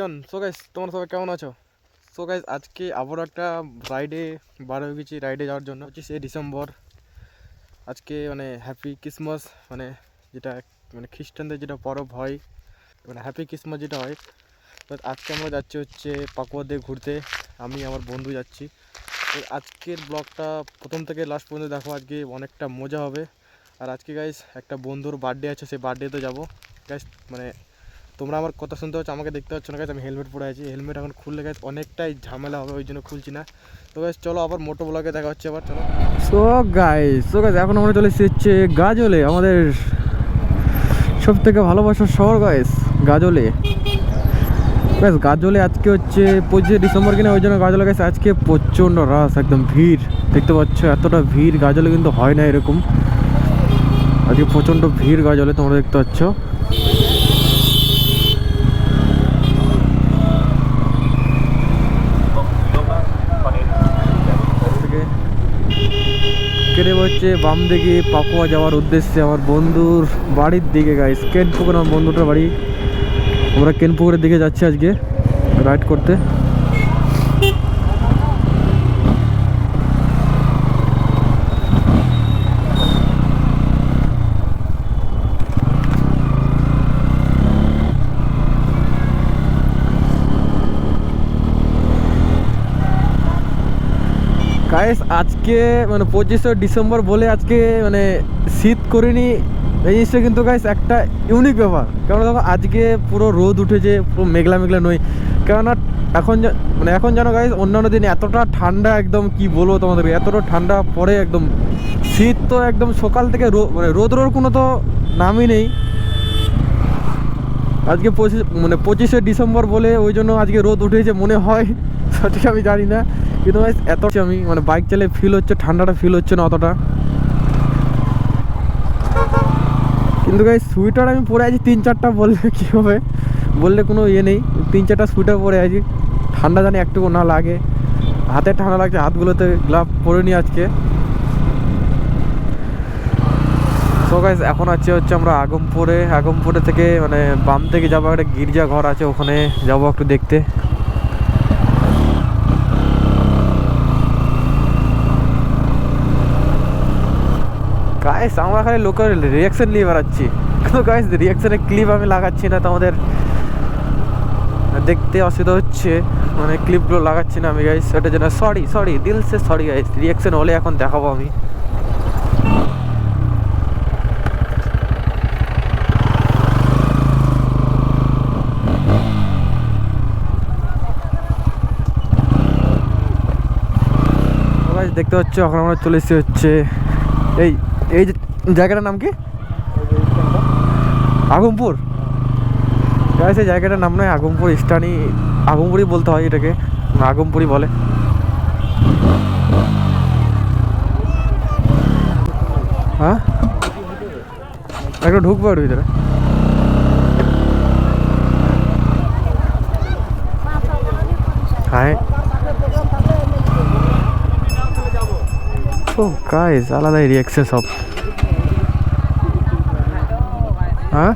Everyone so guys তোমরা সবাই কেমন আছো? সো গাইস আজকে আবারও একটা রাইডে বার হয়ে গেছি রাইডে যাওয়ার জন্য। পঁচিশে ডিসেম্বর। আজকে মানে হ্যাপি ক্রিসমাস মানে যেটা মানে খ্রিস্টানদের যেটা পরব হয় মানে হ্যাপি ক্রিসমাস যেটা হয়। তো আজকে আমরা যাচ্ছি হচ্ছে পাকুয়া দিয়ে ঘুরতে। আমি, আমার বন্ধু যাচ্ছি। তো আজকের ব্লগটা প্রথম থেকে লাস্ট পর্যন্ত দেখো, আজকে অনেকটা মজা হবে। আর আজকে গাইস একটা বন্ধুর বার্থডে আছে, সেই বার্থডেতে যাব। গাইস মানে তোমরা আমার কথা শুনতে হচ্ছে আমাকে দেখতে পাচ্ছ না গাইজ আমি হেলমেট পরে আছি। হেলমেট এখন খুললে গাইজ অনেকটাই ঝামেলা হবে, ওই জন্য খুলছি না। তো গাইজ চলো আবার মোটো ব্লগে দেখা হচ্ছে আবার, চলো। সো গাইজ সো গাইজ এখন আমরা চলে এসেছি গাজলে, আমাদের সব থেকে ভালোবাসার শহর গাইজ গাজলে। গাইজ গাজলে আজকে হচ্ছে পঁচিশে ডিসেম্বর কিনা, ওই জন্য গাজলে গেছে আজকে প্রচণ্ড রাস, একদম ভিড়। দেখতে পাচ্ছ, এতটা ভিড়, গাজলে কিন্তু হয় না এরকম। আজকে প্রচণ্ড ভিড় গাজলে, তোমরা দেখতে পাচ্ছ থেকে কেটে হচ্ছে বাম দিকে পাকুয়া যাওয়ার উদ্দেশ্যে আমার বন্ধুর বাড়ির দিকে গাইস কেনপুকুর, আমার বন্ধুটার বাড়ি। আমরা কেনপুকুরের দিকে যাচ্ছি আজকে রাইড করতে গাইস আজকে মানে পঁচিশে ডিসেম্বর বলে আজকে মানে শীত করিনি। এই জিনিসটা কিন্তু গাইস একটা ইউনিক ব্যাপার। কারণ দেখো, আজকে পুরো রোদ উঠেছে, পুরো মেঘলা মেঘলা নই। কেননা এখন মানে এখন যেন গাইস অন্যান্য দিন এতটা ঠান্ডা একদম, কি বলব তোমাদেরকে, এতটা ঠান্ডা পরে একদম শীত তো একদম সকাল থেকে মানে রোদ কোনো তো নামই নেই। আজকে পঁচিশ মানে পঁচিশে ডিসেম্বর বলে ওই জন্য আজকে রোদ উঠেছে মনে হয়। সঠিক আমি জানি না। কিন্তু guys, এত আমি মানে বাইক চালিয়ে ফিল হচ্ছে, ঠান্ডাটা ফিল হচ্ছে না অতটা। কিন্তু গাই সুইটার আমি পরে আছি তিন চারটা, বললে কী হবে? বললে কোনো ইয়ে নেই, তিন চারটা সোয়েটার পরে আছি। ঠান্ডা জানি একটুকু না লাগে। হাতে ঠান্ডা লাগছে, হাতগুলোতে গ্লাভ পরে নি আজকে। তো গাইস এখন আছে হচ্ছে আমরা আগমপুরে। আগমপুরে থেকে মানে বাম থেকে যাব, একটা গির্জা ঘর আছে, ওখানে যাব একটু দেখতে। গাইস আমরা খালি লোকের রিয়াকশন নিয়ে বেড়াচ্ছি। কিন্তু গাইস রিয়াকশনের ক্লিপ আমি লাগাচ্ছি না, তো আমাদের দেখতে অসুবিধা হচ্ছে। মানে ক্লিপগুলো লাগাচ্ছি না আমি গাইস সেটার জন্য সরি সরি দিল সে সরি গাইস রিয়াকশন হলে এখন দেখাবো আমি। দেখতে পাচ্ছ, এখন আমরা চলে এসেছি হচ্ছে, এই এই যে জায়গাটার নাম কি? আগমপুর। এই জায়গাটার নাম নয় আগমপুর স্টানি আগমপুরই বলতে হয় এটাকে আগমপুরই বলে। হ্যাঁ? একটু ঢুকবো ওর ভিতরে। হ্যাঁ। ও গাইস আলাদাই রিয়াকশন সব। হ্যাঁ?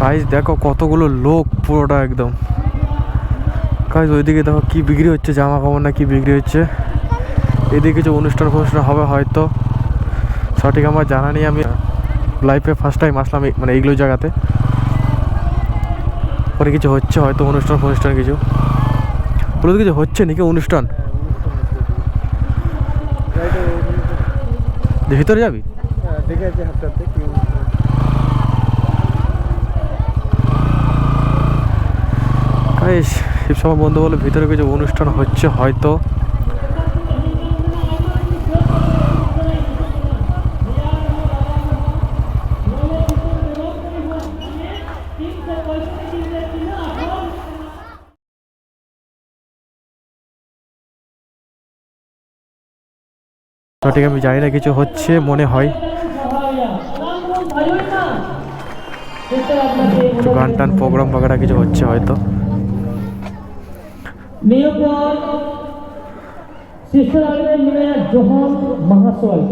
গাইস দেখো কতগুলো লোক পুরোটা একদম। গাইস ওইদিকে দেখো কি বিক্রি হচ্ছে, জামা কাপড় না কি বিক্রি হচ্ছে। এদিকে কিছু অনুষ্ঠান ফনুষ্ঠান হবে হয়তো। সঠিক আমার জানা নেই, আমি লাইফে ফার্স্ট টাইম আসলাম মানে এইগুলো জায়গাতে। ওখানে কিছু হচ্ছে, হয়তো অনুষ্ঠান, ফনুষ্ঠান কিছু। বলে কিছু হচ্ছে নাকি অনুষ্ঠান? ভিতরে যাবি? সব বন্ধু বলে ভিতরে কিছু অনুষ্ঠান হচ্ছে, হয়তো। সঠিক আমি জানি না কিছু হচ্ছে, মনে হয়। গান টান প্রোগ্রাম বাগেরা কিছু হচ্ছে হয়তো। মহাশয়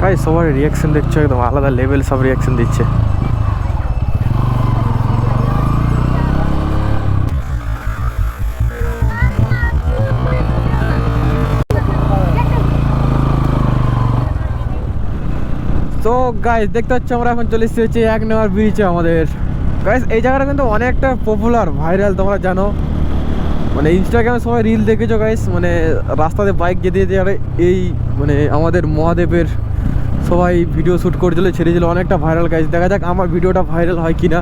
কাই সবার রিয়াকশন দেখছ একদম, আলাদা লেভেল সব রিয়াকশন দিচ্ছে। তো গাইস দেখতে পাচ্ছ আমরা এখন চলে এসেছি এক নেওয়ার ব্রিজে আমাদের। গাইস এই জায়গাটা কিন্তু অনেকটা পপুলার ভাইরাল তোমরা জানো। মানে ইনস্টাগ্রামে সবাই রিল দেখেছ গাইস মানে রাস্তাতে বাইক যেতে যেতে আর এই মানে আমাদের মহাদেবের সবাই ভিডিও শ্যুট করেছিল ছেড়েছিল অনেকটা ভাইরাল গাইস দেখা যাক আমার ভিডিওটা ভাইরাল হয় কি না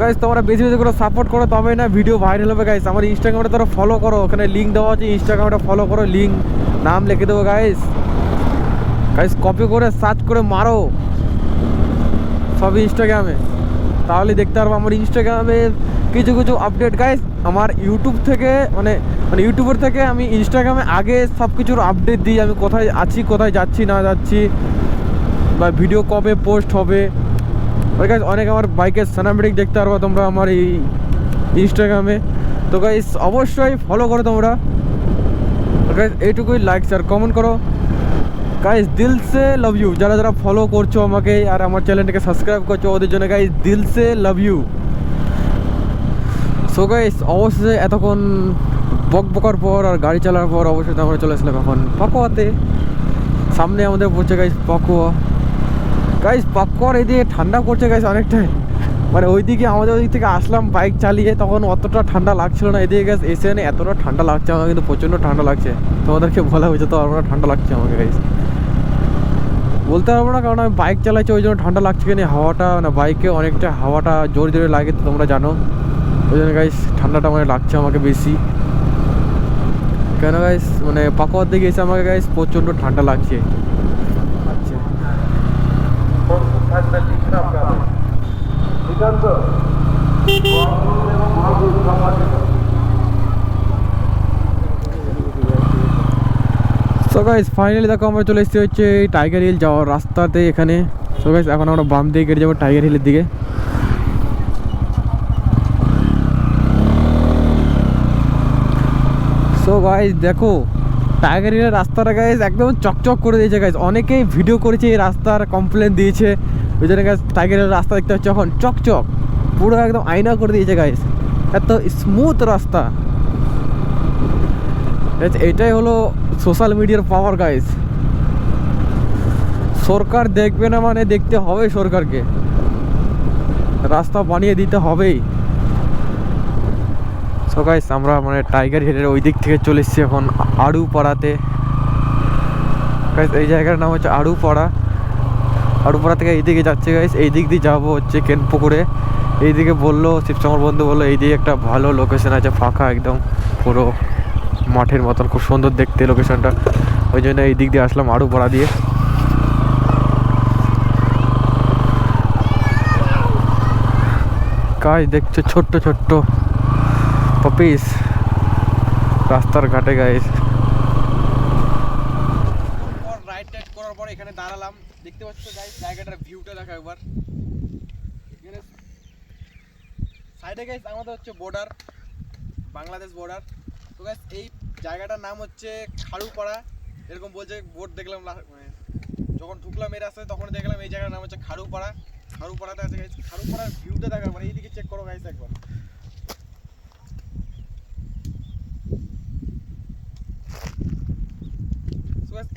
গাইস তোমরা বেশি বেশি করে সাপোর্ট করো তবে না ভিডিও ভাইরাল হবে গাইস আমার ইনস্টাগ্রামটা তোমরা ফলো করো, ওখানে লিঙ্ক দেওয়া আছে ইনস্টাগ্রামটা ফলো করো লিঙ্ক নাম লিখে দেবো গাইস গাইস কপি করে সার্চ করে মারো। সব ইনস্টাগ্রামে তাহলে দেখতে পারব আমার ইনস্টাগ্রামে কিছু কিছু আপডেট গাইস আমার ইউটিউব থেকে মানে মানে ইউটিউবের থেকে আমি ইনস্টাগ্রামে আগে সব কিছুর আপডেট দিই। আমি কোথায় আছি, কোথায় যাচ্ছি, না যাচ্ছি, বা ভিডিও কবে পোস্ট হবে। ওই গাইস অনেক আমার বাইকের সানামেটিক দেখতে পারব তোমরা আমার এই ইনস্টাগ্রামে তো গাইস অবশ্যই ফলো করো তোমরা। এইটুকুই লাইক আর কমেন্ট করো। গাইস দিল সে লাভ ইউ যারা যারা ফলো করছ আমাকে আর আমার চ্যানেলটাকে সাবস্ক্রাইব করছ, ওদের জন্য গাইস দিল সে লাভ ইউ সো গাইস অবশ্যই এতক্ষণ বক বকার পর আর গাড়ি চালার পর অবশ্যই আমরা চলে আসলাম এখন পাকুয়াতে। সামনে আমাদের পড়ছে গাইস পাকুয়া। গাইস পাকুয়ার এদিকে ঠান্ডা করছে গাইস অনেকটাই। মানে ওইদিকে আমাদের ওই দিক থেকে আসলাম বাইক চালিয়ে, তখন অতটা ঠান্ডা লাগছিল না। এদিকে গাছ এসে এতটা ঠান্ডা লাগছে, আমার কিন্তু প্রচণ্ড ঠান্ডা লাগছে। তোমাদেরকে বলা হয়েছে তো আমরা ঠান্ডা লাগছে আমাকে গাইস বলতে পারব না, কারণ আমি বাইক চালাচ্ছি ওই জন্য ঠান্ডা লাগছে কিনা, হাওয়াটা মানে বাইকে অনেকটা হাওয়াটা জোরে জোরে লাগে, তো তোমরা জানো। ওই জন্য গাইস ঠান্ডাটা মানে লাগছে আমাকে বেশি। কেন গাইস মানে পাকুয়ার দিকে এসে আমাকে গাইস প্রচণ্ড ঠান্ডা লাগছে। আচ্ছা। সো গাইস ফাইনালি দেখো আমরা চলে এসেছি হচ্ছে এই টাইগার হিল যাওয়ার রাস্তাতে এখানে। সো গাইস এখন আমরা বাম দিকে কেটে যাব টাইগার হিলের দিকে। সো গাইস দেখো টাইগার হিলের রাস্তাটা গাইস একদম চকচক করে দিয়েছে গাইস অনেকেই ভিডিও করেছে এই রাস্তার কমপ্লেন দিয়েছে। ওই জন্য গাইস টাইগার হিলের রাস্তা দেখতে হচ্ছে এখন চকচক। পুরো একদম আয়না করে দিয়েছে গাইস এত স্মুথ রাস্তা। এটাই হলো সোশ্যাল মিডিয়ার পাওয়ার গাইস সরকার দেখবে না মানে দেখতে হবে সরকারকে। রাস্তা বানিয়ে দিতে হবেই। সো গাইস আমরা মানে টাইগার হিলের ওই দিক থেকে চলে এসেছি এখন আড়ু পাড়াতে গাইস এই জায়গার নাম হচ্ছে আড়ু পাড়া আড়ু পাড়া থেকে এইদিকে যাচ্ছে গাইস এই দিক দিয়ে যাব হচ্ছে কেনপুকুরে। এইদিকে বলল শিবসমর বন্ধু বলল, এইদিকে একটা ভালো লোকেশন আছে, ফাঁকা একদম, পুরো। মাঠের মতন, খুব সুন্দর দেখতে লোকেশনটা ওই জন্য এই দিক দিয়ে আসলাম আড়ু পাড়া দিয়ে। কাজ দেখছ ছোট্ট ছোট্ট পপিস রাস্তার ঘাটে গাইস রাইট টাইট করার পর এখানে দাঁড়ালাম। দেখতে পাচ্ছ গাইস জায়গাটার ভিউটা দেখো একবার। সাইডে গাইস আমাদের হচ্ছে বর্ডার বাংলাদেশ বর্ডার এই জায়গাটার নাম হচ্ছে খাড়ুপাড়া। এরকম বলছে বোর্ড দেখলাম মানে যখন ঢুকলাম এই রাস্তায় তখন দেখলাম এই জায়গার নাম হচ্ছে খাড়ুপাড়া। খাড়ুপাড়াতে আছে গাইস খাড়ুপাড়ার ভিউটা দেখা মানে এইদিকে চেক করো গাইস একবার।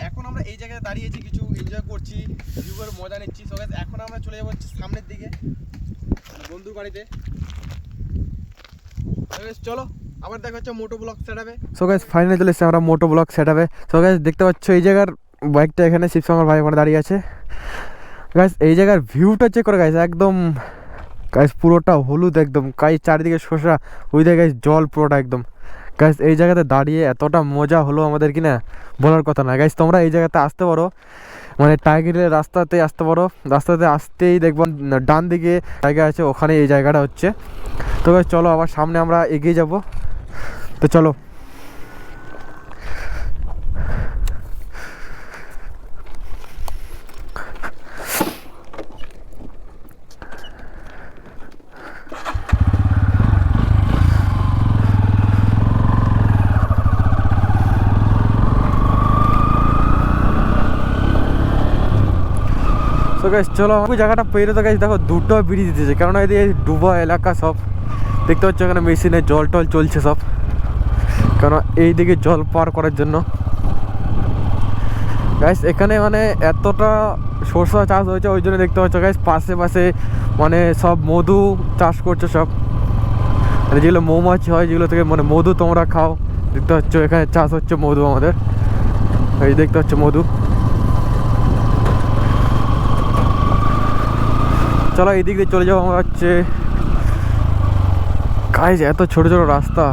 এখন আমরা এই জায়গায় দাঁড়িয়েছি, কিছু এনজয় করছি ভিউয়ের মজা নিচ্ছি। সো এখন আমরা চলে যাব সামনের দিকে, বন্ধুর বাড়িতে। চলো। আবার দেখা হচ্ছে মোটো ব্লক সেটাবে সো গাইস ফাইনালি চলে এসেছি আমরা মোটো ব্লক সেটাবে সো গাইস দেখতে পাচ্ছ এই জায়গার বাইকটা এখানে শিবসাগর ভাই ওখানে দাঁড়িয়ে আছে। গাইস এই জায়গার ভিউটা চেক করে গাইস একদম গাইস পুরোটা হলুদ একদম। গাইস চারিদিকে শসা, ওই জায়গায় জল পুরোটা একদম। গাইস এই জায়গাতে দাঁড়িয়ে এতটা মজা হলো আমাদের কি না বলার কথা না। গাইস তোমরা এই জায়গাতে আসতে পারো। মানে টাইগারের রাস্তাতে আসতে পারো। রাস্তাতে আসতেই দেখব ডান দিকে জায়গা আছে, ওখানে এই জায়গাটা হচ্ছে। তো চলো আবার সামনে আমরা এগিয়ে যাব। তো চলো। চলো ওই জায়গাটা পেরে তো গাইস দেখো, দুটো ব্রিজ দিতেছে কারণ এদিকে ডুবা এলাকা সব। দেখতে পাচ্ছ, এখানে মেশিনে জল টল চলছে সব। কারণ এইদিকে জল পার করার জন্য। গাইস এখানে মানে এতটা সরষা চাষ হয়েছে, ওই জন্য দেখতে পাচ্ছ গাইস পাশে পাশে মানে সব মধু চাষ করছে সব। মানে যেগুলো মৌমাছি হয়, যেগুলো থেকে মানে মধু তোমরা খাও, দেখতে পাচ্ছ, এখানে চাষ হচ্ছে মধু আমাদের। এই দেখতে পাচ্ছ মধু। চলো এই দিক দিয়ে চলে যাব, আমরা হচ্ছে। গাইজ এত ছোট ছোট রাস্তা।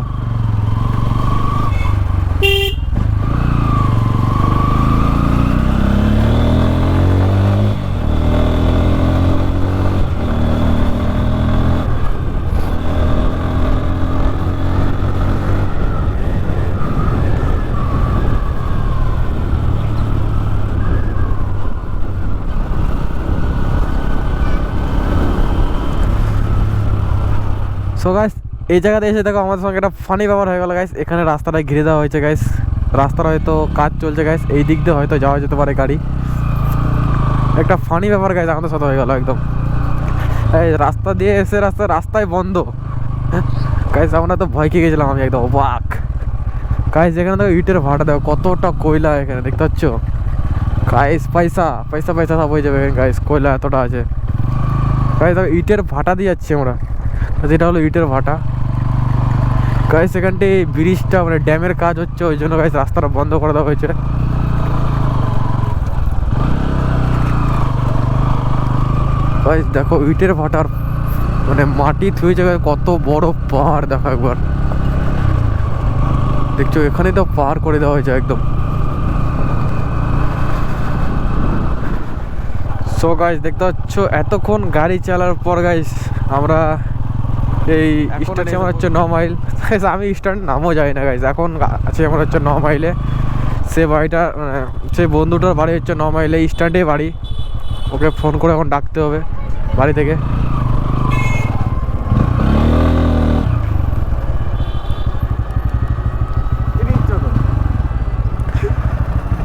সো গাইস এই জায়গাতে এসে দেখো আমাদের সঙ্গে একটা ফানি ব্যাপার হয়ে গেল গাইস এখানে রাস্তাটা ঘিরে দেওয়া হয়েছে গাইস রাস্তার হয়তো কাজ চলছে গাইস এই দিক দিয়ে হয়তো যাওয়া যেতে পারে গাড়ি। একটা ফানি ব্যাপার গাইস আমাদের সাথে হয়ে গেল একদম। এই রাস্তা দিয়ে এসে রাস্তা, রাস্তায় বন্ধ। গাইস আমরা তো ভয় খেয়ে গেছিলাম আমি একদম অবাক গাইস এখানে দেখো ইটের ভাড়া, দেখো কতটা কয়লা এখানে, দেখতে পাচ্ছ? গাইস পয়সা পয়সা পয়সা সব হয়ে যাবে গাইস কয়লা এতটা আছে। গাইস দেখো ইটের ভাটা দিয়ে যাচ্ছি আমরা। যেটা হলো ইটের ভাটা। গাইস এখানটি ব্রিজটা মানে ড্যামের কাজ হচ্ছে, ওই জন্য গাইস রাস্তাটা বন্ধ করে দেওয়া হয়েছে। গাইস দেখো ইটের ভাটার মানে মাটি থুয়ে জায়গায় কত বড় পাহাড়, দেখো একবার। দেখছ এখানে তো পার করে দেওয়া হয়েছে একদম। সো গাইস দেখতে পাচ্ছ, এতক্ষণ গাড়ি চালার পর গাইস আমরা এই স্ট্যান্ডে এসে আমার হচ্ছে ন মাইল। আমি স্ট্যান্ড নামও যাই না গাইস এখন আছে আমার হচ্ছে ন মাইলে। সে বাড়িটা মানে সে বন্ধুটার বাড়ি হচ্ছে ন মাইলে স্ট্যান্ডে বাড়ি। ওকে ফোন করে এখন ডাকতে হবে বাড়ি থেকে।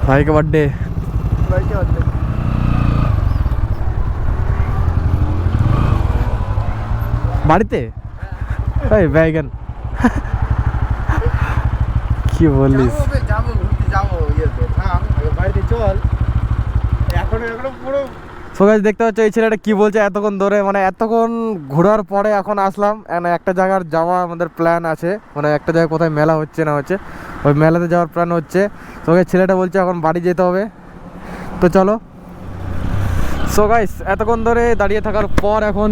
ভাইকে হচ্ছে বাড়িতে? এই ব্যাগন। কি বললিস যাব বে, যাব ঘুরতে যাব ইয়েতে থাম আগে বাড়িতে চল। এখন সো গাইস দেখতে পাচ্ছ এই ছেলেটা কি বলছে এতক্ষণ ধরে? মানে এতক্ষণ ঘোরার পরে এখন আসলাম। একটা জায়গার যাওয়া আমাদের প্ল্যান আছে। মানে একটা জায়গায় কোথায় মেলা হচ্ছে না হচ্ছে ওই মেলাতে যাওয়ার প্ল্যান হচ্ছে। তো ছেলেটা বলছে এখন বাড়ি যেতে হবে। তো চলো। সো গাইস এতক্ষণ ধরে দাঁড়িয়ে থাকার পর এখন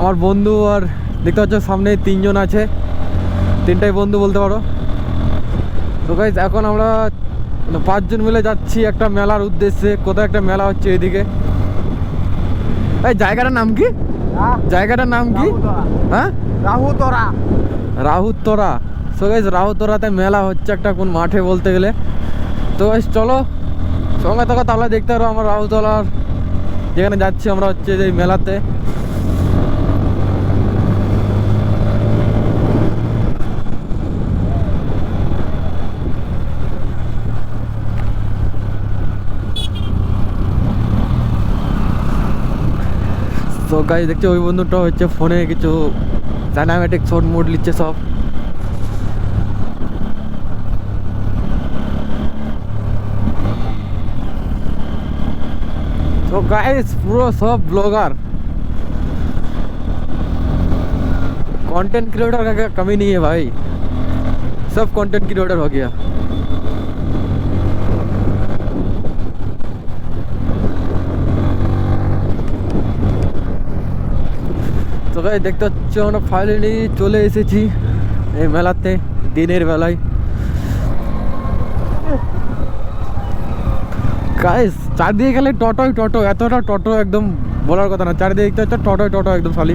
আমার বন্ধু আর দেখতে পাচ্ছ সামনে তিনজন আছে। তিনটাই বন্ধু বলতে পারো। তো গাইস এখন আমরা মানে পাঁচজন মিলে যাচ্ছি একটা মেলার উদ্দেশ্যে। কোথায় একটা মেলা হচ্ছে এদিকে? এই জায়গাটার নাম কি? জায়গাটার নাম কি? হ্যাঁ? রাহু তোরা রাহুতরা সো গাইস রাহুতরাতে মেলা হচ্ছে একটা কোন মাঠে বলতে গেলে। তো গাইস চলো। সঙ্গে থাকো তাহলে দেখতে পারো আমার রাহুতলার। যেখানে যাচ্ছি আমরা হচ্ছে যে মেলাতে। তো গাইস দেখছি ওই বন্ধুটা হচ্ছে ফোনে কিছু ডাইনামেটিক শর্ট মোড নিচ্ছে সব तो गाइस पूरा सब ब्लॉगर कंटेंट क्रिएटर का क्या कमी नहीं है भाई सब कंटेंट क्रिएटर हो गया তো ভাই দেখতে হচ্ছে আমরা ফাইনালি চলে এসেছি এই মেলাতে, দিনের বেলায় গাইস, চারদিকে গেলে টটোয় টটো এতটা টটো একদম বলার কথা না। চারদিকে দেখতে হচ্ছে টটোয় টটো একদম খালি।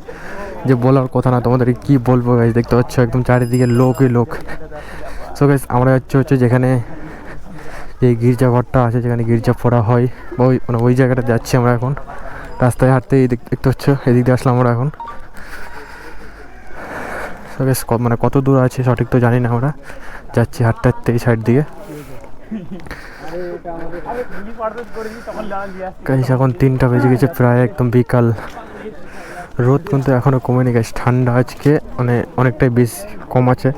যে বলার কথা না তোমাদের কি বলব গাইস দেখতে পাচ্ছ একদম চারিদিকে লোকই লোক। সো গাইস আমরা হচ্ছে হচ্ছে যেখানে যে গির্জাঘরটা আছে, যেখানে গির্জা পড়া হয় ওই মানে ওই জায়গাটা যাচ্ছি আমরা এখন। রাস্তায় হাঁটতে এই দিক- দেখতে পাচ্ছ, এদিক দিয়ে আসলাম আমরা এখন। সো গাইস মানে কত দূর আছে সঠিক তো জানি না আমরা। যাচ্ছি হাঁটতে হাঁটতে এই সাইড দিয়ে। এখন তিনটা বেজে গেছে, প্রায় একদম বিকাল। রোদ কিন্তু এখনও কমেনি গেছে ঠান্ডা আজকে মানে অনেকটাই বেশি কম আছে।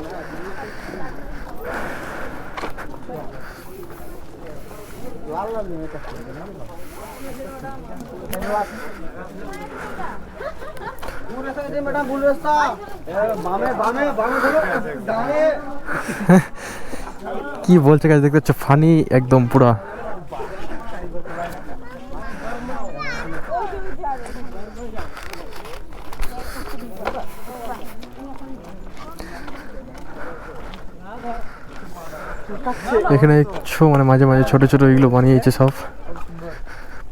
কি বলছে গাছ দেখতে পাচ্ছ? ফানি একদম পুরা। এখানে মানে মাঝে মাঝে ছোট ছোট এগুলো বানিয়েছে সব।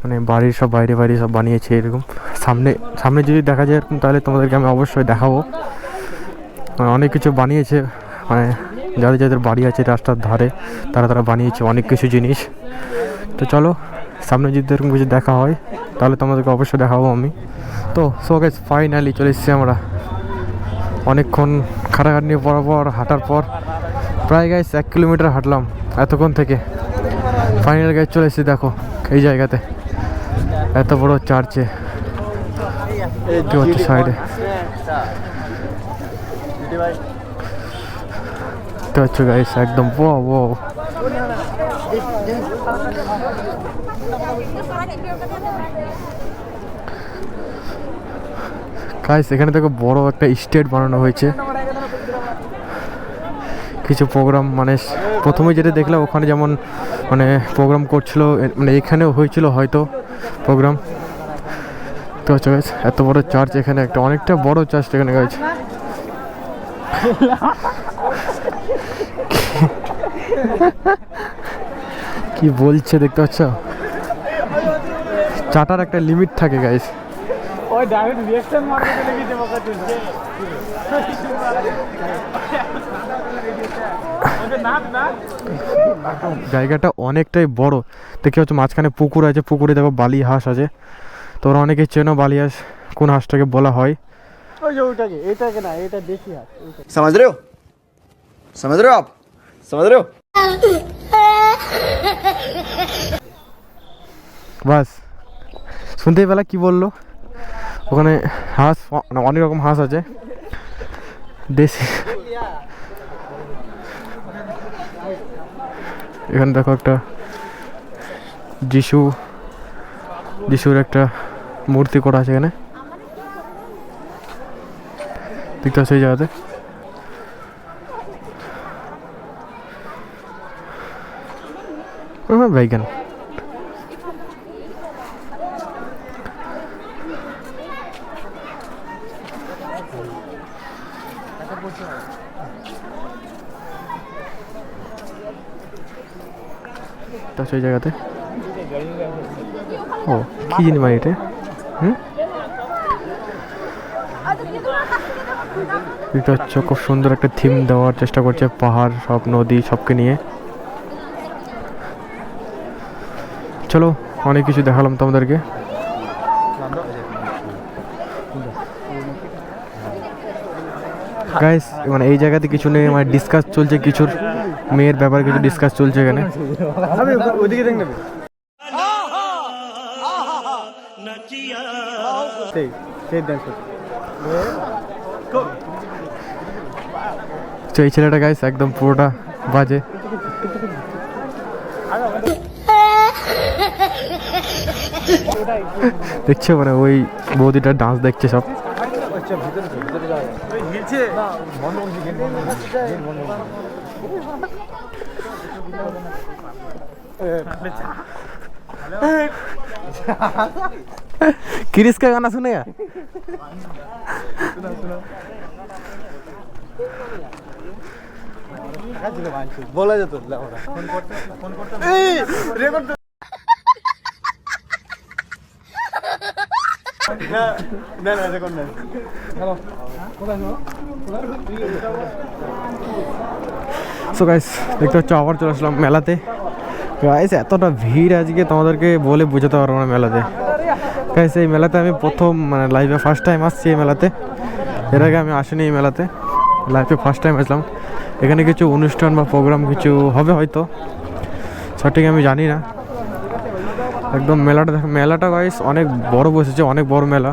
মানে বাড়ির সব, বাইরে বাইরে সব বানিয়েছে এরকম। সামনে সামনে যদি দেখা যায় এরকম, তাহলে তোমাদেরকে আমি অবশ্যই দেখাবো। মানে অনেক কিছু বানিয়েছে। মানে যাদের যাদের বাড়ি আছে রাস্তার ধারে, তারা তারা বানিয়েছে অনেক কিছু জিনিস। তো চলো, সামনে যদি এরকম কিছু দেখা হয়, তাহলে তোমাদেরকে অবশ্যই দেখাবো আমি। তো সো ফাইনালি চলে এসেছি আমরা। অনেকক্ষণ খাটাখাট নিয়ে পর, হাঁটার পর। প্রায় গাইস এক কিলোমিটার হাঁটলাম এতক্ষণ থেকে। ফাইনাল গাইস চলে এসেছি, দেখো, এই জায়গাতে। এত বড় চার্চে সাইডে গাইস একদম ও গাইস এখানে দেখো বড় একটা স্টেট বানানো হয়েছে। কিছু প্রোগ্রাম মানে প্রথমে যেটা দেখলাম ওখানে যেমন মানে প্রোগ্রাম করছিল মানে এখানেও হয়েছিল হয়তো প্রোগ্রাম তো guys, এত বড় চার্চ এখানে একটা অনেকটা বড় চার্চ এখানে গাইছে কি বলছে দেখতে পাচ্ছ? চাটার একটা লিমিট থাকে গাইস ওই ডাইরেক্ট রিঅ্যাকশন মারতে গেছে চলছে জায়গাটা অনেকটাই বড়। দেখতে হচ্ছে মাঝখানে পুকুর আছে পুকুরে দেখো বালি হাঁস আছে। তোমরা অনেকে চেনো বালি হাঁস কোন হাঁসটাকে বলা হয়। সমাজ রে সমাজ রে আপ সমাজ রে বাস শুনতেই পেলা কি বলল? ওখানে হাঁস অনেক রকম হাঁস আছে। দেশি। এখানে দেখো একটা যিশু, যিশুর একটা মূর্তি করা আছে এখানে। দেখতে পাচ্ছি এই জায়গাতে? বাইক আছে ওই জায়গাতে? ও, কী জিনিস মানে এটা? হুম? এটা হচ্ছে খুব সুন্দর একটা থিম দেওয়ার চেষ্টা করছে, পাহাড়, সব নদী, সবকে নিয়ে। চলো, অনেক কিছু দেখালাম তোমাদেরকে। গাইস মানে এই জায়গাতে কিছু নেই মানে ডিসকাস চলছে কিছুর। মেয়ের ব্যাপারে কিছু ডিসকাস চলছে এখানে। ওদিকে দেখ নেবে। সেই সেই ডান্স তো এই ছেলেটা গাইস একদম পুরোটা বাজে। দেখছ মানে ওই বৌদিটা ডান্স দেখছে সব। হিলছে। क्रिस का गाना सुनेगा বলা যেত ফোন করতে ফোন করতে এই রেকর্ড না না না রেকর্ড না সো গাইস দেখতে হচ্ছে আবার চলে আসলাম মেলাতে। গাইস এতটা ভিড় আজকে, তোমাদেরকে বলে বোঝাতে পারব না মেলাতে। গাইস এই মেলাতে আমি প্রথম মানে লাইফে ফার্স্ট টাইম আসছি এই মেলাতে। এর আগে আমি আসিনি এই মেলাতে। লাইফে ফার্স্ট টাইম আসলাম। এখানে কিছু অনুষ্ঠান বা প্রোগ্রাম কিছু হবে হয়তো। সঠিক আমি জানি না। একদম মেলাটা দেখ মেলাটা গাইস অনেক বড় বসেছে, অনেক বড় মেলা।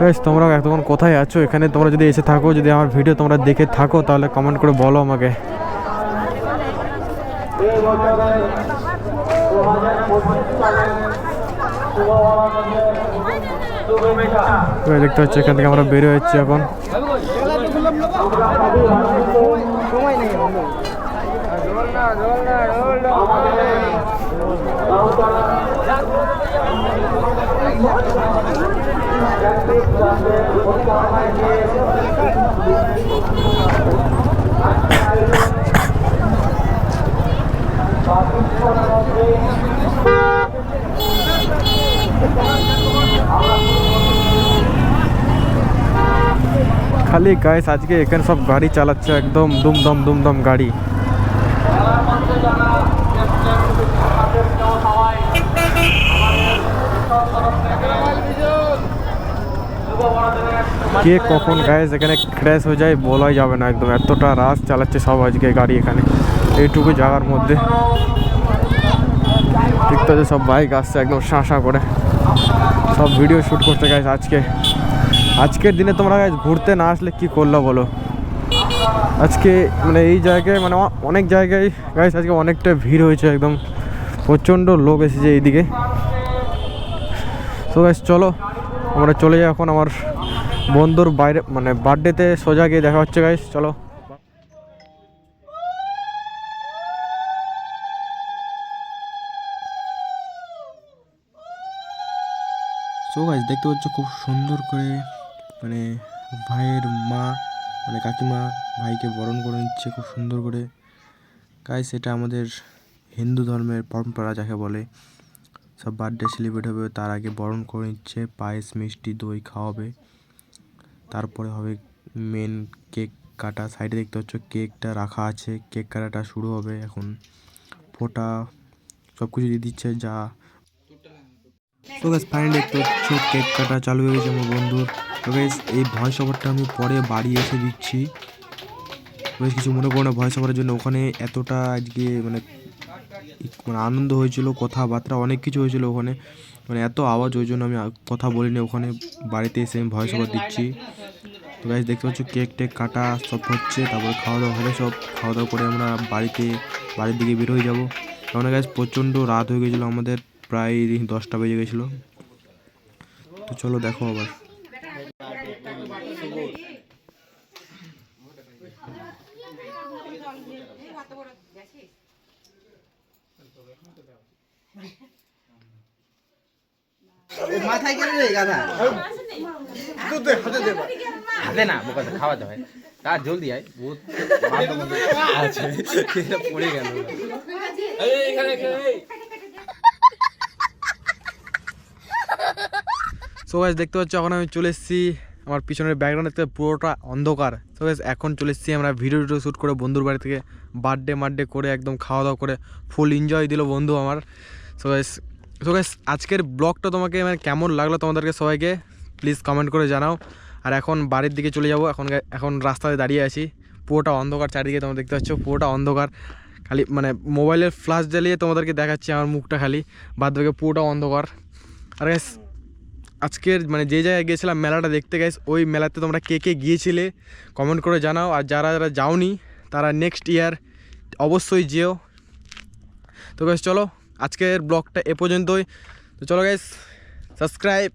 গাইস তোমরা এতক্ষণ কোথায় আছো? এখানে তোমরা যদি এসে থাকো, যদি আমার ভিডিও তোমরা দেখে থাকো, তাহলে কমেন্ট করে বলো আমাকে। দেখতে পাচ্ছি, এখান থেকে আমরা বেরিয়ে হচ্ছে এখন। খালি গাইস আজকে এখানে সব গাড়ি চালাচ্ছে একদম দুমদম দুমদম গাড়ি কে কখন গাইস এখানে ক্র্যাশ হয়ে যায় বলাই যাবে না একদম। এতটা রাশ চালাচ্ছে সব আজকে গাড়ি এখানে। এইটুকু জায়গার মধ্যে। দেখতে হচ্ছে সব বাইক আসছে একদম শাঁ শাঁ করে। সব ভিডিও শ্যুট করতে গাইস আজকে। আজকের দিনে তোমরা গাইস ঘুরতে না আসলে কি করল বলো? আজকে মানে এই জায়গায় মানে অনেক জায়গায় গাইস আজকে অনেকটা ভিড় হয়েছে একদম। প্রচণ্ড লোক এসেছে এইদিকে। তো গাইস চলো, আমরা চলে যাই এখন আমার বন্ধুর বাইরে মানে বার্থডেতে সোজা গিয়ে দেখা হচ্ছে গাইস চলো। সো গাইস দেখতে পাচ্ছ খুব সুন্দর করে মানে ভাইয়ের মা মানে কাকিমা ভাইকে বরণ করে নিচ্ছে খুব সুন্দর করে। গাইস এটা আমাদের হিন্দু ধর্মের পরম্পরা যাকে বলে। সব বার্থডে সেলিব্রেট হবে, তার আগে বরণ করে নিচ্ছে, পায়েস, মিষ্টি, দই খাওয়াবে। তারপরে হবে মেন কেক কাটা। সাইডে দেখতে পাচ্ছ কেকটা রাখা আছে কেক কাটাটা শুরু হবে এখন। ফোটা সব কিছু দিয়ে দিচ্ছে, যা তো গাছ ফাইনালি দেখতে পাচ্ছ কেক কাটা চালু হয়ে গেছে আমার বন্ধুর। তো গাইস এই ভয়েস ওভারটা আমি পরে বাড়ি এসে দিচ্ছি। বেশ কিছু মনে করো না ভয়েস ওভারের জন্য। ওখানে এতটা আজকে মানে মানে আনন্দ হয়েছিল, কথাবার্তা, অনেক কিছু হয়েছিল ওখানে। মানে এত আওয়াজ ওই জন্য আমি কথা বলিনি, ওখানে বাড়িতে এসে আমি ভয়েস ওভার দিচ্ছি। তো গাইস দেখতে পাচ্ছ কেক টেক কাটা সব হচ্ছে, তারপরে খাওয়া দাওয়া হবে সব। খাওয়া দাওয়া করে আমরা বাড়িতে, বাড়ির দিকে বের হয়ে যাব। কারণ গাইস প্রচণ্ড রাত হয়ে গেছিল আমাদের, প্রায় দশটা বেজে গেছিল। তো চলো, দেখো আবার। মাথায় কেন রে গাধা। হাতে না বোকাতে খাওয়াতে হয়। তার জলদি আয় বহুত আছে। পড়ে গেল। সো গাইস দেখতে পাচ্ছ এখন আমি চলে এসেছি আমার পিছনের ব্যাকগ্রাউন্ড দেখতে পুরোটা অন্ধকার। তো এখন চলে এসেছি আমরা ভিডিও টিডিও শ্যুট করে বন্ধুর বাড়ি থেকে। বার্থডে মার্থডে করে একদম খাওয়া দাওয়া করে ফুল এনজয় দিল বন্ধু আমার। সো সো গাইস আজকের ব্লগটা তোমাকে মানে কেমন লাগল তোমাদেরকে সবাইকে প্লিজ কমেন্ট করে জানাও। আর এখন বাড়ির দিকে চলে যাব। এখন এখন রাস্তায় দাঁড়িয়ে আছি। পুরোটা অন্ধকার চারিদিকে তোমরা দেখতে পাচ্ছ, পুরোটা অন্ধকার। খালি মানে মোবাইলের ফ্ল্যাশ জ্বালিয়ে তোমাদেরকে দেখাচ্ছি আমার মুখটা খালি। বাদ বাকি পুরোটা অন্ধকার। আর গাইস আজকের মানে যে জায়গায় গিয়েছিলাম মেলাটা দেখতে গাইস ওই মেলাতে তোমরা কে কে গিয়েছিলে কমেন্ট করে জানাও। আর যারা যারা যাওনি, তারা নেক্সট ইয়ার অবশ্যই যেও। তো গাইস চলো আজকের ব্লগটা এ পর্যন্তই। তো চলো গাইস সাবস্ক্রাইব